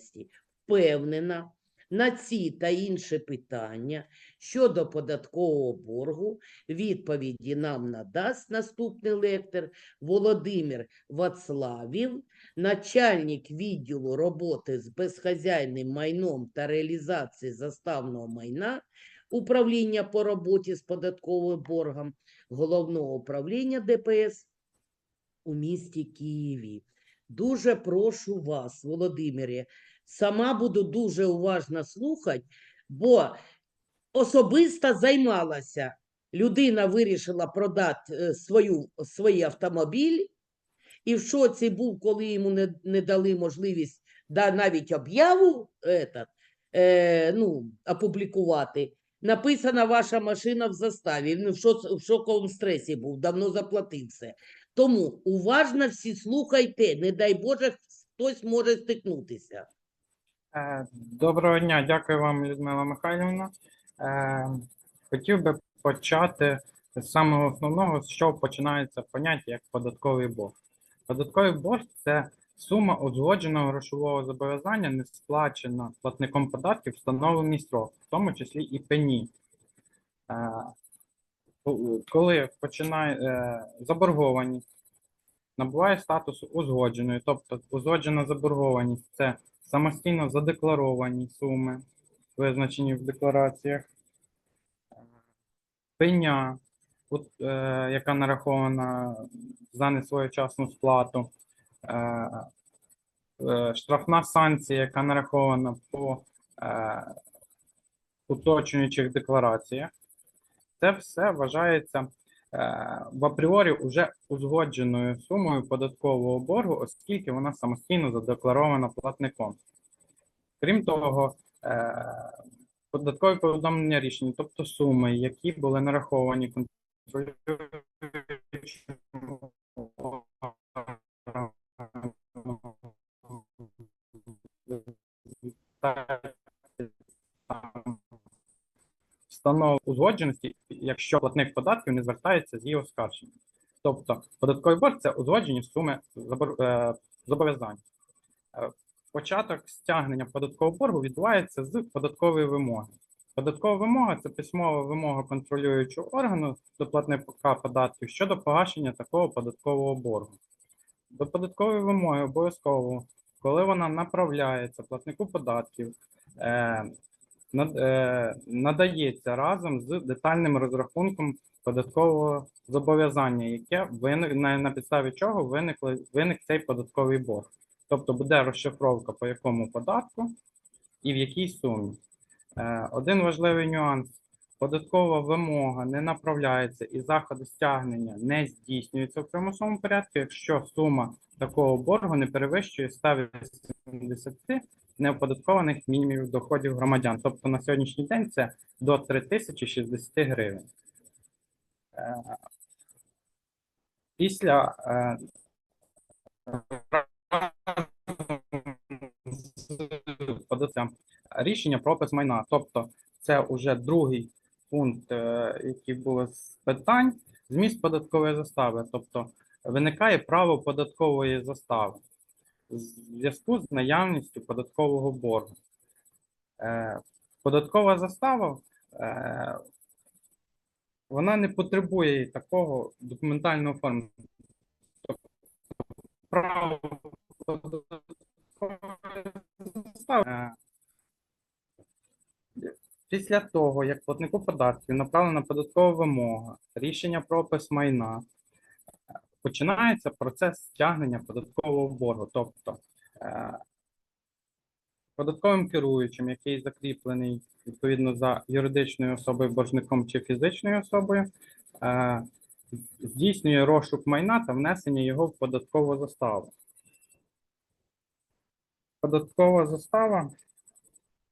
діяльності впевнена на ці та інші питання щодо податкового боргу відповіді нам надасть наступний лектор Володимир Вацлавів, начальник відділу роботи з безхазяйним майном та реалізації заставного майна управління по роботі з податковим боргом головного управління ДПС у місті Києві. Дуже прошу вас, Володимире, сама буду дуже уважно слухати, бо особисто займалася. Людина вирішила продати е, свою, свій автомобіль, і в шоці був, коли йому не, не дали можливість да, навіть об'яву этот, е, ну, опублікувати. Написана ваша машина в заставі. Він в, шоц, в шоковому стресі був, давно заплатив все. Тому уважно всі слухайте, не дай Боже, хтось може стикнутися. Е, Доброго дня, дякую вам, Людмила Михайлівна. Е, Хотів би почати з самого основного, з чого починається поняття як податковий борг. Податковий борг це сума узгодженого грошового зобов'язання, не сплачена платником податків встановлений строк, в тому числі і пені. Е, Коли починає заборгованість, набуває статусу узгодженої, тобто узгоджена заборгованість це самостійно задекларовані суми, визначені в деклараціях, пеня, от, е, яка нарахована за несвоєчасну сплату, е, е, штрафна санкція, яка нарахована по е, уточнюючих деклараціях. Це все вважається в апріорі вже узгодженою сумою податкового боргу, оскільки вона самостійно задекларована платником. Крім того, е, податкові повідомлення рішень, тобто суми, які були нараховані контролюючим органом, узгодженості, якщо платник податків не звертається з її оскарженням. Тобто податковий борг це узгоджені суми е, зобов'язань. Е, Початок стягнення податкового боргу відбувається з податкової вимоги. Податкова вимога це письмова вимога контролюючого органу до платника податків щодо погашення такого податкового боргу. До податкової вимоги обов'язково, коли вона направляється платнику податків, е, надається разом з детальним розрахунком податкового зобов'язання, яке виник на, на підставі чого виникли, виник цей податковий борг. Тобто буде розшифровка по якому податку і в якій сумі. Е, Один важливий нюанс: податкова вимога не направляється і заходи стягнення не здійснюються в примусовому порядку, якщо сума такого боргу не перевищує 180 неоподаткованих мінімумів доходів громадян. Тобто на сьогоднішній день це до 3060 гривень. Е, Після е, рішення про опис майна. Тобто, це вже другий пункт, е, який було з питань, зміст податкової застави. Тобто виникає право податкової застави в зв'язку з наявністю податкового боргу. Е, Податкова застава е, вона не потребує такого документального. Тобто, право застави Після того, як платнику податків направлена податкова вимога, рішення про опис майна, починається процес стягнення податкового боргу. Тобто е, податковим керуючим, який закріплений відповідно за юридичною особою, боржником чи фізичною особою, е, здійснює розшук майна та внесення його в податкову заставу. Податкова застава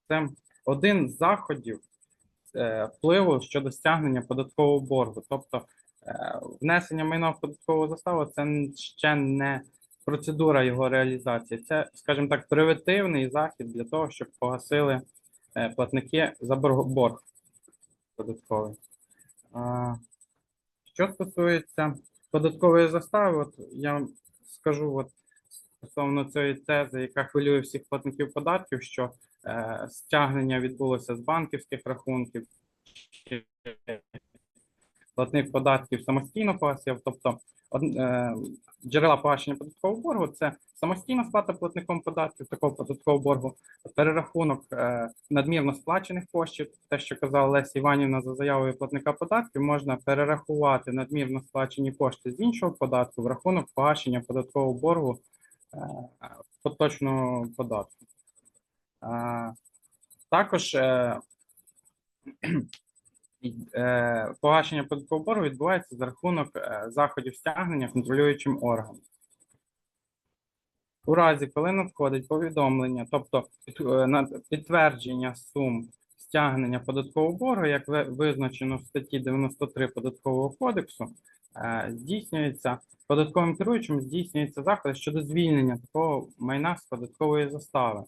це один з заходів е, впливу щодо стягнення податкового боргу. Тобто внесення майна в податкову заставу це ще не процедура його реалізації. Це, скажімо так, превентивний захід для того, щоб погасили е, платники за борг, податковий. Що стосується податкової застави, от я скажу, от стосовно цієї тези, яка хвилює всіх платників податків, що е, стягнення відбулося з банківських рахунків, платник податків самостійно погасив, тобто е, джерела погашення податкового боргу це самостійна сплата платником податків такого податкового боргу, перерахунок е, надмірно сплачених коштів, те, що казала Леся Іванівна за заявою платника податків, можна перерахувати надмірно сплачені кошти з іншого податку в рахунок погашення податкового боргу е, поточного податку. Також погашення податкового боргу відбувається за рахунок е, заходів стягнення контролюючим органом. У разі, коли надходить повідомлення, тобто е, підтвердження сум стягнення податкового боргу, як визначено в статті 93 Податкового кодексу, е, здійснюється податковим керуючим здійснюється заходи щодо звільнення такого майна з податкової застави.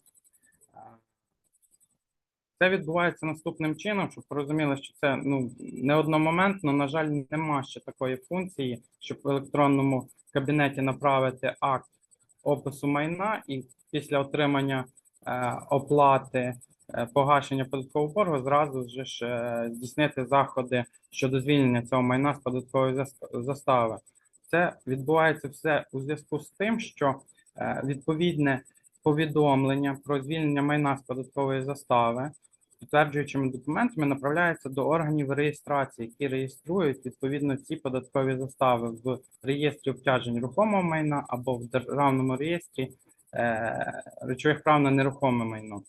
Це відбувається наступним чином, щоб порозуміли, що це ну не одномоментно. На жаль, нема ще такої функції, щоб в електронному кабінеті направити акт опису майна і після отримання е, оплати е, погашення податкового боргу зразу ж, е, здійснити заходи щодо звільнення цього майна з податкової застави. Це відбувається все у зв'язку з тим, що е, відповідне повідомлення про звільнення майна з податкової застави підтверджуючими документами направляється до органів реєстрації, які реєструють відповідно ці податкові застави в реєстрі обтяжень рухомого майна або в державному реєстрі е, речових прав на нерухоме майно.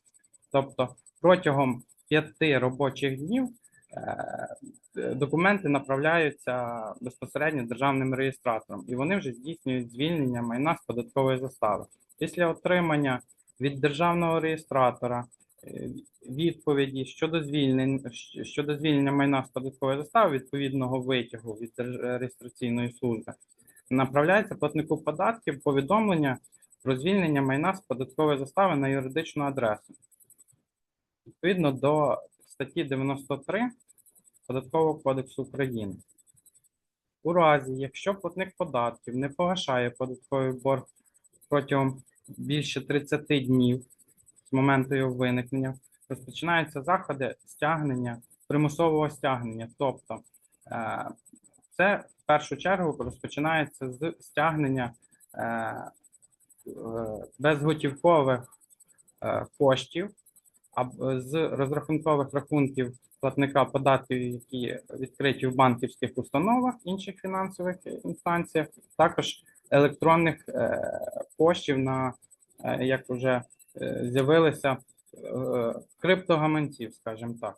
Тобто протягом п'яти робочих днів е, документи направляються безпосередньо державним реєстратором, і вони вже здійснюють звільнення майна з податкової застави. Після отримання від державного реєстратора відповіді щодо звільнення щодо звільнення майна з податкової застави відповідного витягу від реєстраційної служби направляється платнику податків повідомлення про звільнення майна з податкової застави на юридичну адресу. Відповідно до статті 93 Податкового кодексу України. У разі, якщо платник податків не погашає податковий борг протягом більше 30 днів з моменту його виникнення, розпочинаються заходи стягнення, примусового стягнення. Тобто е, це в першу чергу розпочинається з стягнення е, е, безготівкових коштів з розрахункових рахунків платника податків, які відкриті в банківських установах, інших фінансових інстанціях, також електронних коштів на як вже е, з'явилися е, криптогаманців, скажімо так.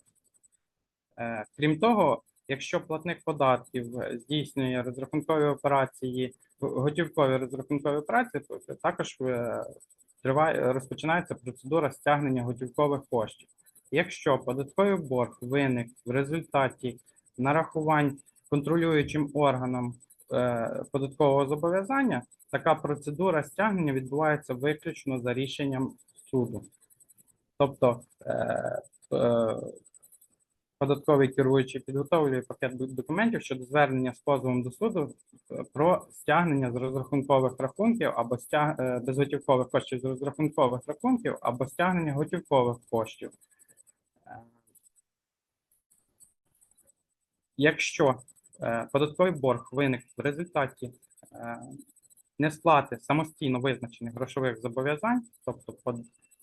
Е, Крім того, якщо платник податків е, здійснює розрахункові операції, готівкові розрахункові операції, то також е, триває розпочинається процедура стягнення готівкових коштів. Якщо податковий борг виник в результаті нарахувань контролюючим органом е, податкового зобов'язання, така процедура стягнення відбувається виключно за рішенням суду. Тобто е, е, податковий керуючий підготовлює пакет документів щодо звернення з позовом до суду е, про стягнення з розрахункових рахунків або стяг... е, безготівкових коштів з розрахункових рахунків або стягнення готівкових коштів. Е, Якщо е, податковий борг виник в результаті е, несплати самостійно визначених грошових зобов'язань, тобто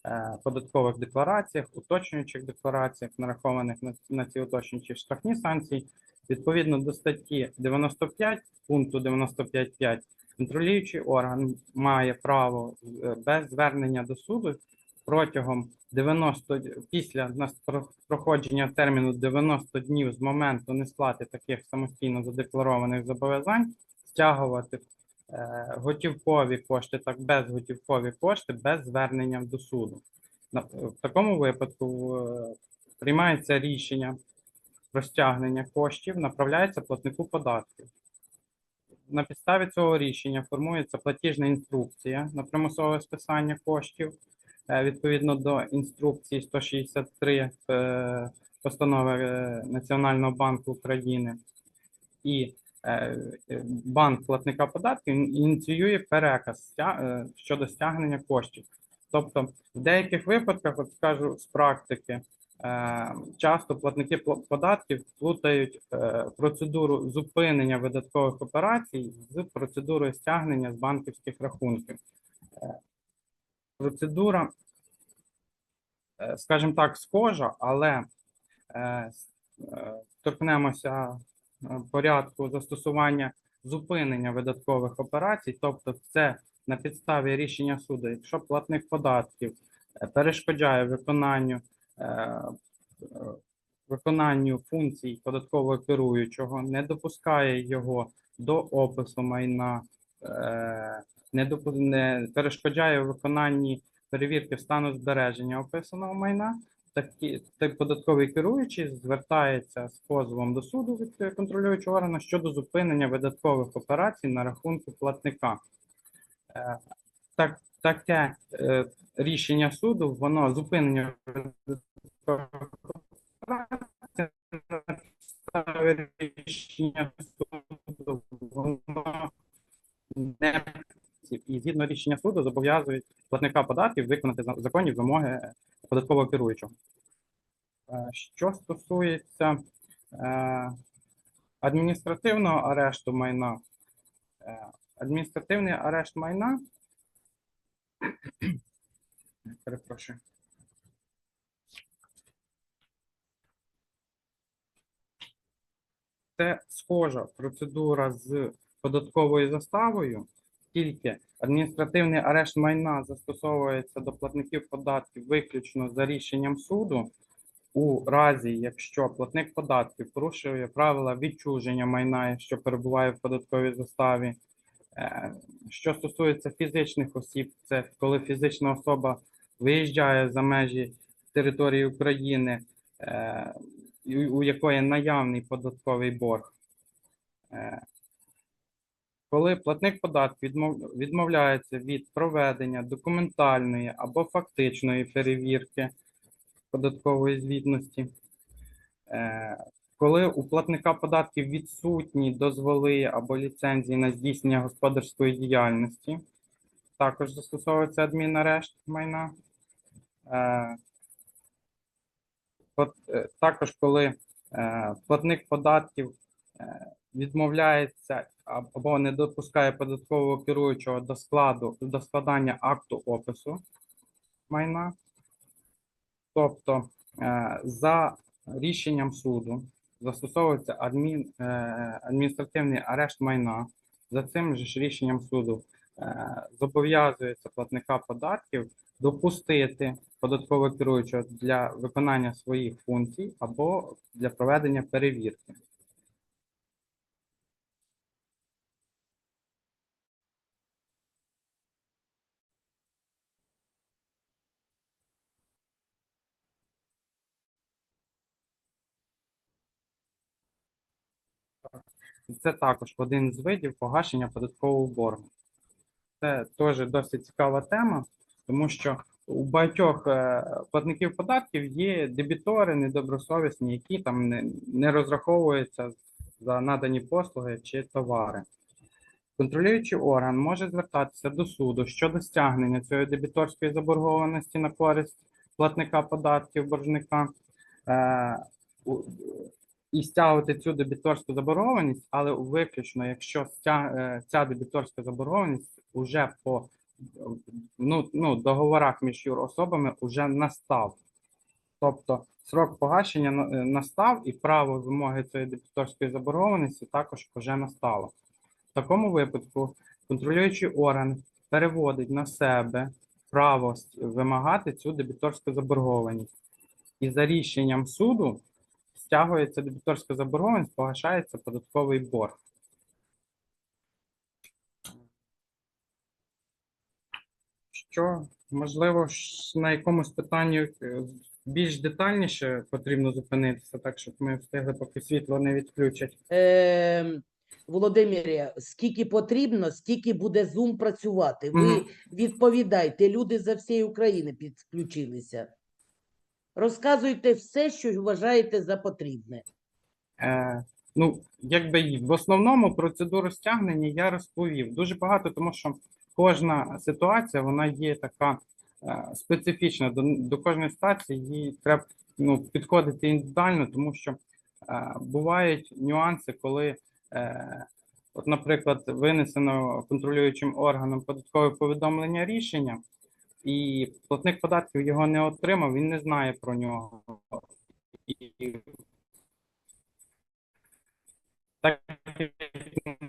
е, податкових деклараціях, уточнюючих деклараціях, нарахованих на, ці уточнюючі штрафні санкції, відповідно до статті 95 пункту 95.5, контролюючий орган має право е, без звернення до суду протягом 90 після проходження терміну 90 днів з моменту несплати таких самостійно задекларованих зобов'язань стягувати готівкові кошти, так безготівкові кошти без звернення до суду. В такому випадку е, приймається рішення про стягнення коштів, направляється платнику податків. На підставі цього рішення формується платіжна інструкція на примусове списання коштів е, відповідно до інструкції 163 е, постанови е, Національного банку України. І е, е, банк платника податків ініціює переказ е, щодо стягнення коштів. Тобто, в деяких випадках, от скажу з практики, е, часто платники податків плутають е, процедуру зупинення видаткових операцій з процедурою стягнення з банківських рахунків. Е, Процедура, е, скажімо так, схожа, але е, е, торкнемося е, порядку застосування зупинення видаткових операцій, тобто це на підставі рішення суду, якщо платник податків е, перешкоджає виконанню е, е, виконанню функцій податкового керуючого, не допускає його до опису майна, е, не, допу- не перешкоджає виконанні перевірки стану збереження описаного майна, такі той податковий керуючий звертається з позовом до суду від контролюючого органу щодо зупинення видаткових операцій на рахунку платника. Е, Так, таке е, рішення суду, воно зупинення операцій на підставі рішення суду, воно не і згідно рішення суду зобов'язують платника податків виконати за- законні вимоги податкового керуючого. Е, Що стосується е, адміністративного арешту майна, е, адміністративний арешт майна, перепрошую. Це схожа процедура з податковою заставою, тільки адміністративний арешт майна застосовується до платників податків виключно за рішенням суду, у разі, якщо платник податків порушує правила відчуження майна, що перебуває в податковій заставі. Е, Що стосується фізичних осіб, це коли фізична особа виїжджає за межі території України, е, у у якої наявний податковий борг. Коли платник податків відмов- відмовляється від проведення документальної або фактичної перевірки податкової звітності, е, коли у платника податків відсутні дозволи або ліцензії на здійснення господарської діяльності, також застосовується адмінарешт майна. Е, е, також, коли платник податків відмовляється або не допускає податкового керуючого до складу до складання акту опису майна, тобто е, за рішенням суду застосовується адмін, е, адміністративний арешт майна. За цим ж рішенням суду е, зобов'язується платника податків допустити податкового керуючого для виконання своїх функцій або для проведення перевірки. Це також один з видів погашення податкового боргу. Це теж досить цікава тема, тому що у багатьох е, платників податків є дебітори недобросовісні, які там не, не розраховуються за надані послуги чи товари. Контролюючий орган може звертатися до суду щодо стягнення цієї дебіторської заборгованості на користь платника податків боржника е, і стягувати цю дебіторську заборгованість, але виключно, якщо стя- е, ця дебіторська заборгованість уже по ну, ну, договорах між юрособами вже настав. Тобто срок погашення е, настав і право вимоги цієї дебіторської заборгованості також вже настало. В такому випадку контролюючий орган переводить на себе право вимагати цю дебіторську заборгованість. І за рішенням суду стягується дебіторська заборгованість, погашається податковий борг. Що можливо на якомусь питанні е, більш детальніше потрібно зупинитися, так щоб ми встигли, поки світло не відключать. Е, Володимире, скільки потрібно, стільки буде Zoom працювати. Ви Мгм. відповідайте, люди за всієї України підключилися. Розказуйте все, що вважаєте за потрібне. Е, Ну, якби в основному процедуру стягнення я розповів дуже багато, тому що кожна ситуація вона є така е, специфічна. До, до кожної ситуації їй треба ну, підходити індивідуально, тому що е, бувають нюанси, коли, е, от, наприклад, винесено контролюючим органом податкове повідомлення рішення, і платник податків його не отримав, він не знає про нього. І так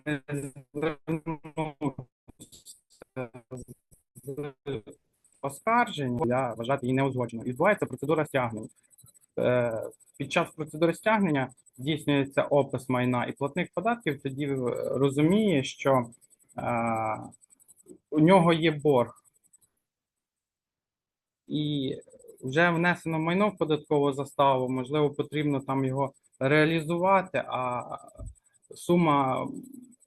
не звернувся з оскарження, я вважати її неузгодженою. Відбувається процедура стягнення. Е, Під час процедури стягнення здійснюється опис майна, і платник податків тоді розуміє, що е, у нього є борг. І вже внесено майно в податкову заставу, можливо, потрібно там його реалізувати, а сума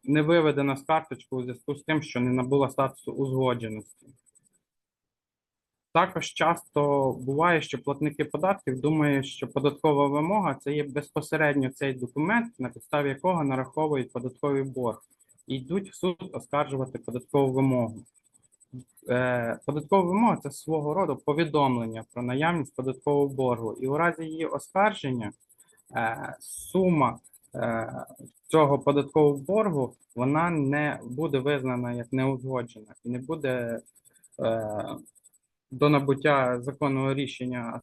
не виведена з карточки у зв'язку з тим, що не набула статусу узгодженості. Також часто буває, що платники податків думають, що податкова вимога це є безпосередньо цей документ, на підставі якого нараховують податковий борг, і йдуть в суд оскаржувати податкову вимогу. Е, Податкова вимога це свого роду повідомлення про наявність податкового боргу, і у разі її оскарження е, сума е, цього податкового боргу вона не буде визнана як неузгоджена і не буде до набуття законного рішення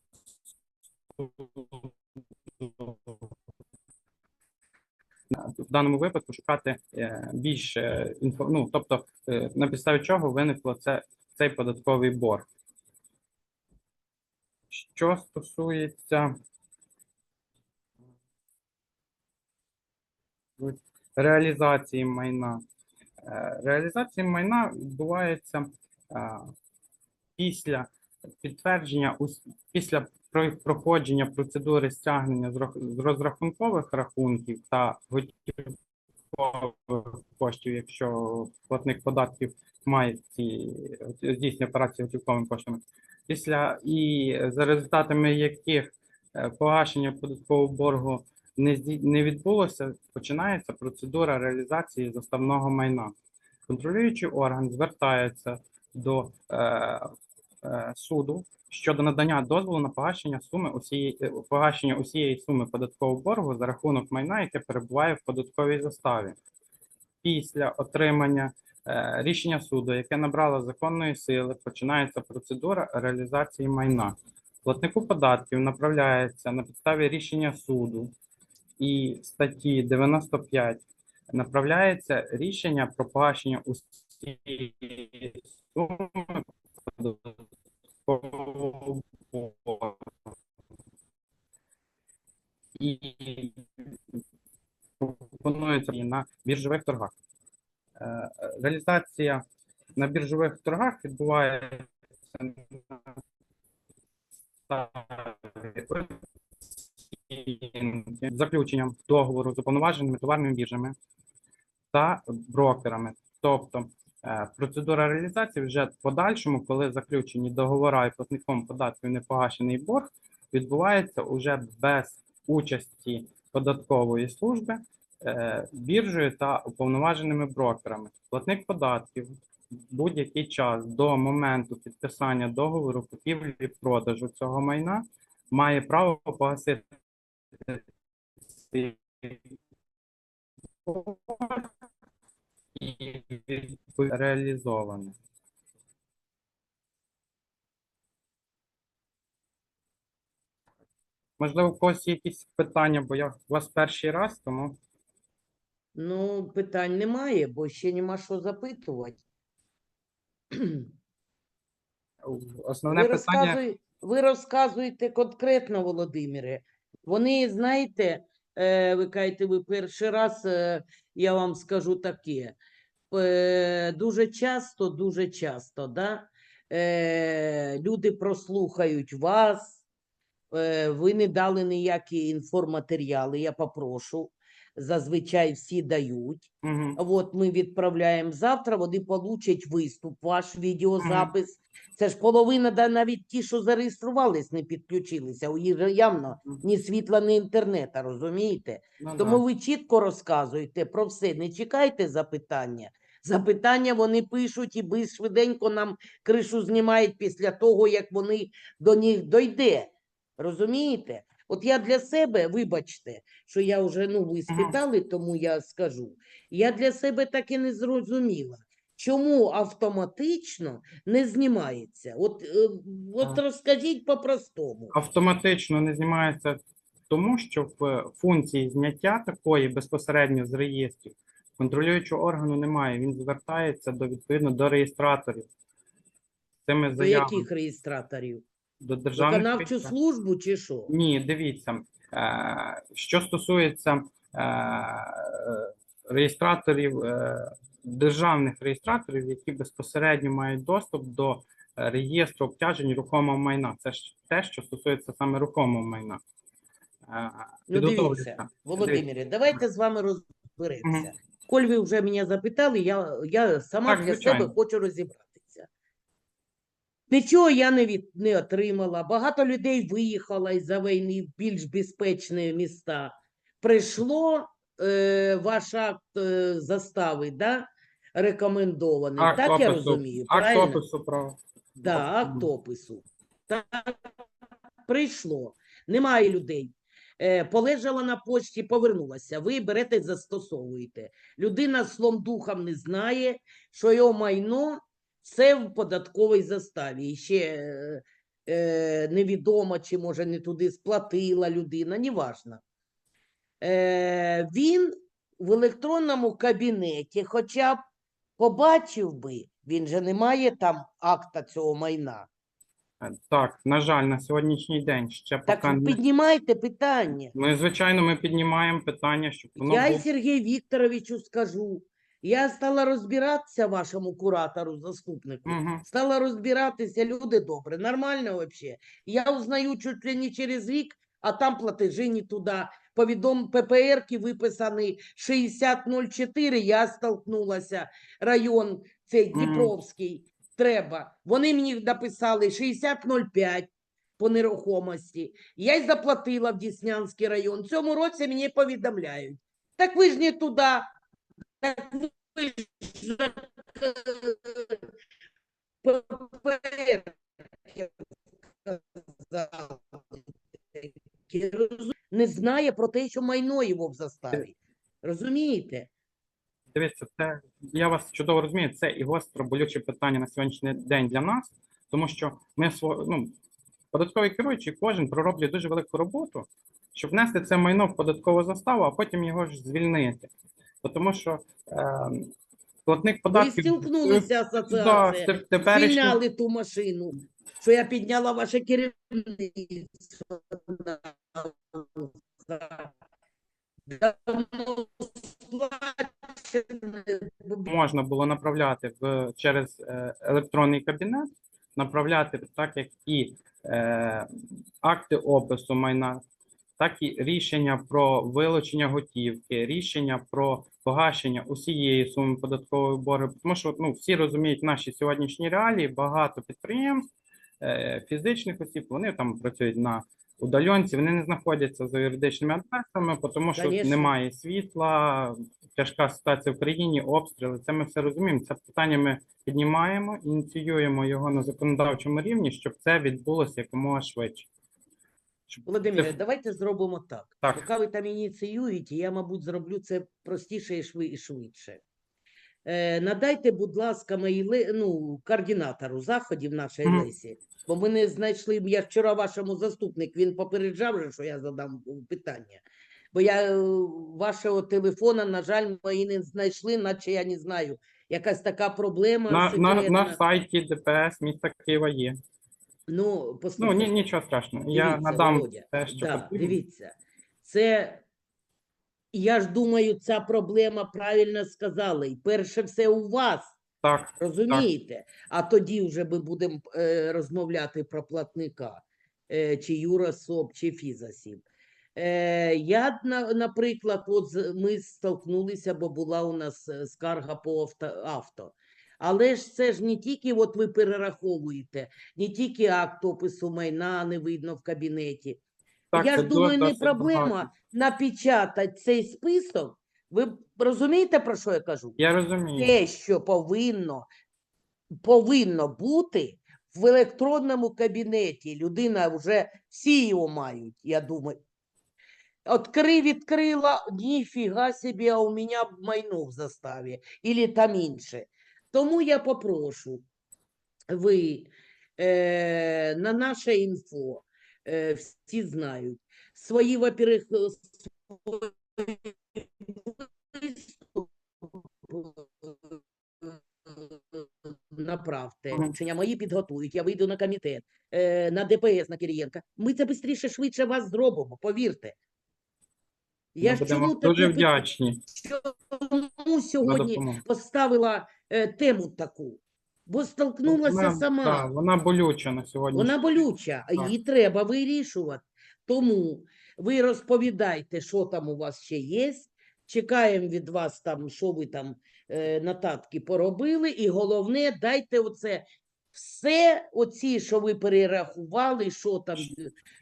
в даному випадку шукати е, більше інфо, ну, тобто е, на підставі чого виникло це, цей податковий борг. Що стосується реалізації майна. Е, Реалізація майна відбувається після підтвердження після проходження процедури стягнення з рах- розрахункових рахунків та готівкових коштів, якщо платник податків має ці здійснює операції готівковими коштами. Після і за результатами яких е, погашення податкового боргу не не відбулося, починається процедура реалізації заставного майна. Контролюючий орган звертається до е, суду щодо надання дозволу на погашення суми усієї е, погашення усієї суми податкового боргу за рахунок майна, яке перебуває в податковій заставі. Після отримання е, рішення суду, яке набрало законної сили, починається процедура реалізації майна. Платнику податків направляється на підставі рішення суду і статті 95 направляється рішення про погашення усієї суми. І пропонується на біржових торгах. Е, Реалізація на біржових торгах відбувається на заключенням договору з уповноваженими товарними біржами та брокерами. Тобто процедура реалізації вже в подальшому, коли заключені договори і платником податків не погашений борг, відбувається уже без участі податкової служби, е, біржею та уповноваженими брокерами. Платник податків будь-який час до моменту підписання договору купівлі продажу цього майна має право погасити і реалізоване. Можливо, у когось є якісь питання, бо я у вас перший раз, тому Ну, питань немає, бо ще нема що запитувати. основне Ви, питання. розказуй, ви розказуєте конкретно, Володимире. Вони, знаєте, е, ви кажете, ви перший раз, е, я вам скажу таке. Е, дуже часто, дуже часто, да, е, люди прослухають вас, е, ви не дали ніякі інформатеріали, я попрошу зазвичай всі дають. Мгм. От ми відправляємо завтра, вони получать виступ, ваш відеозапис. Це ж половина, да, навіть ті, що зареєструвались, не підключилися. У їх явно ні світла, ні інтернета, розумієте? Ну, Тому да. ви чітко розказуєте про все. Не чекайте запитання. Запитання вони пишуть і би швиденько нам кришу знімають після того, як вони до них дойде. Розумієте? От я для себе, вибачте, що я вже ну ви спитали, тому я скажу. Я для себе так і не зрозуміла, чому автоматично не знімається. От, е, от розкажіть по-простому. автоматично не знімається, тому що в функції зняття такої безпосередньо з реєстрів контролюючого органу немає. Він звертається до відповідно до реєстраторів. Цими До заявами яких реєстраторів? до державних Виконавчу реєстраторів. службу чи що? Ні, дивіться, е, що стосується е, реєстраторів, е, державних реєстраторів, які безпосередньо мають доступ до е, реєстру обтяжень рухомого майна. Це ж те, що стосується саме рухомого майна. Е, Ну, дивіться. Володимире, давайте з вами розберемося. Коль ви вже мене запитали, я, я сама Так, для звичайно. себе хочу розібратися. Нічого я не, від, не отримала. Багато людей виїхало із-за війни в більш безпечні міста. Прийшло е, ваш акт е, застави, да? рекомендований. Акт так я розумію, Акт правильно? опису про Да, акт опису. Так, прийшло. Немає людей. Е, полежала на почті, повернулася. Ви берете, застосовуєте. Людина слом духом не знає, що його майно все в податковій заставі. І ще е, е, невідомо, чи може не туди сплатила людина, неважно. Е, він в електронному кабінеті, хоча б побачив би, він же не має там акта цього майна. Так. На жаль, на сьогоднішній день ще Так поки не піднімайте питання. ми, звичайно, ми піднімаємо питання, щоб воно Я було Сергію Вікторовичу скажу. Я стала розбиратися вашому куратору, заступнику. Мгм. Стала розбиратися, люди добре, нормально взагалі. Я узнаю чуть ли не через рік, а там платежі не туди. Повідом ППРки виписаний 6004, я столкнулася, район цей Мгм. Дніпровський, треба. Вони мені написали 6005 по нерухомості. Я й заплатила в Діснянський район. В цьому році мені повідомляють. Так ви ж не туди. Так ви ж Не знає про те, що майно його в заставі. Розумієте? Дивіться, це я вас чудово розумію. Це і гостро болюче питання на сьогоднішній день для нас, тому що ми ну, податковий керуючий кожен пророблює дуже велику роботу, щоб внести це майно в податкову заставу, а потім його ж звільнити. Тому що е, платник Ви стілкнулися Да, асоціація, те- теперішній- звільняли ту машину, що я підняла ваше керівництво. Можна було направляти в через е, електронний кабінет, направляти так як і е, акти опису майна, так і рішення про вилучення готівки, рішення про погашення усієї суми податкової боргу. Тому що ну всі розуміють наші сьогоднішні реалії. Багато підприємств, е, фізичних осіб, вони там працюють на удаленці, вони не знаходяться за юридичними адресами, тому що Конечно. немає світла, тяжка ситуація в країні, обстріли. Це ми все розуміємо. Це питання ми піднімаємо, ініціюємо його на законодавчому рівні, щоб це відбулося якомога швидше. Володимире, це- давайте зробимо так. Так. Поки ви там ініціюєте, я, мабуть, зроблю це простіше і швидше. Е, надайте, будь ласка, мої ну, координатору заходів нашої Мгм. Лесі, бо ми не знайшли, я вчора вашому заступник, він попереджав, що я задам е, питання. Бо я е, вашого телефона, на жаль, мої не знайшли, наче я не знаю. Якась така проблема на, на, на сайті ДПС міста Києва є. Ну, Ну послухайте. ні, нічого страшного. Я надам Володя, те, що да, дивіться, це я ж думаю, ця проблема правильно сказала. І перше все у вас, Так, розумієте? А тоді вже ми будемо е, розмовляти про платника, е, чи юрособ, чи фізосіб. Е, я, на- наприклад, от з- ми столкнулися, бо була у нас е, скарга по авто, авто. Але ж це ж не тільки от ви перераховуєте, не тільки акт опису майна не видно в кабінеті. Так, я це ж думаю, не досить проблема багато. напечатати цей список. Ви розумієте, про що я кажу? Я розумію. те, що повинно, повинно бути в електронному кабінеті. Людина вже всі його мають, я думаю. Откри, відкрила, ніфіга собі, а у мене майно в заставі, і там інше. Тому я попрошу ви е, на наше інфо, е, всі знають, свої, во-первых, е, направте, мої підготують, я вийду на комітет, е, на ДПС, на Кирієнка. Ми це швидше, швидше вас зробимо, повірте. Я Ми ж чому дуже вдячні чому сьогодні поставила е, тему таку? Бо столкнулася Вона, сама. да, вона болюча на сьогодні. Вона болюча, а її треба вирішувати. Тому ви розповідайте, що там у вас ще є. Чекаємо від вас там, що ви там е, нотатки поробили. І головне, дайте оце все, оці, що ви перерахували, що там.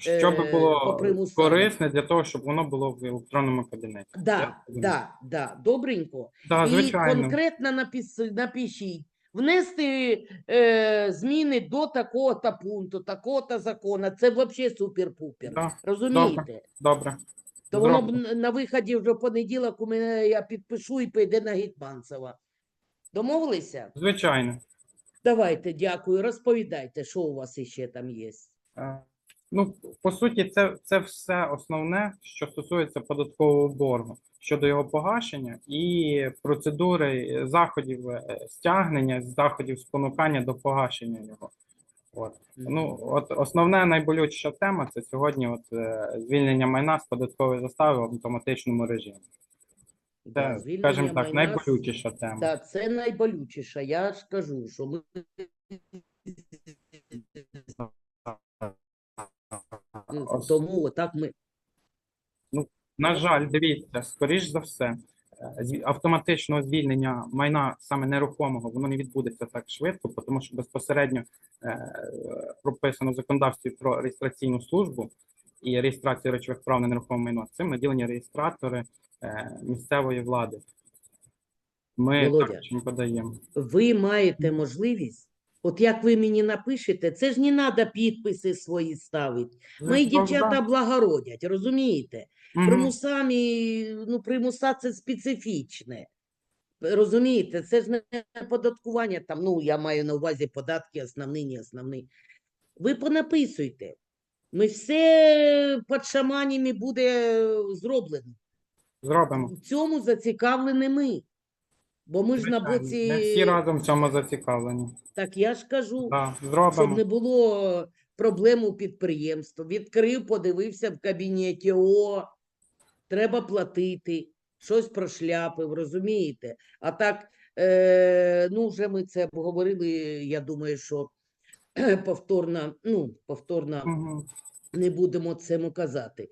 е, Щоб було корисне для того, щоб воно було в електронному кабінеті. Да, да, да, добренько. Да, І звичайно. конкретно напис, напишіть. Внести е, зміни до такого-то пункту, такого-то закону. Це взагалі супер-пупер. Да, Розумієте? добре. То воно б на виході вже в понеділок у мене я підпишу і піде на Гетьманцева. Домовилися? Звичайно. Давайте, дякую. Розповідайте, що у вас іще там є. Е, Ну, по суті, це, це все основне, що стосується податкового боргу щодо його погашення і процедури заходів е, стягнення, заходів спонукання до погашення його. От. Ну, от основна найболючіша тема це сьогодні от, е, звільнення майна з податкової застави в автоматичному режимі. Це, звільнення скажімо так, майна найболючіша тема. Так, це найболючіше. Я ж кажу, що ми Ос- тому отак ми. На жаль, дивіться, скоріш за все, е, зв- автоматичного звільнення майна саме нерухомого, воно не відбудеться так швидко, тому що безпосередньо е, прописано в законодавстві про реєстраційну службу і реєстрацію речових прав на нерухоме майно. Цим наділені реєстратори е, місцевої влади. Ми Володя. також їм подаємо. ви маєте можливість, от як ви мені напишете, це ж не треба підписи свої ставити. Мої Звісно, дівчата благородять, розумієте? Мгм. Примусами, ну, примуса це специфічне. Розумієте, це ж не податкування там, ну, я маю на увазі податки, основні, не основні. Ви понаписуйте. Ми все під шаманями буде зроблено. Зробимо. В цьому зацікавлені ми. Бо ми ж на боці. Ми всі разом в цьому зацікавлені. Так я ж кажу, Да, щоб зробимо. не було проблем у підприємства. Відкрив, подивився в кабінеті, о, треба платити, щось прошляпив, розумієте? А так, е, ну, вже ми це обговорили, я думаю, що повторно, ну, повторно Мгм. не будемо цьому казати.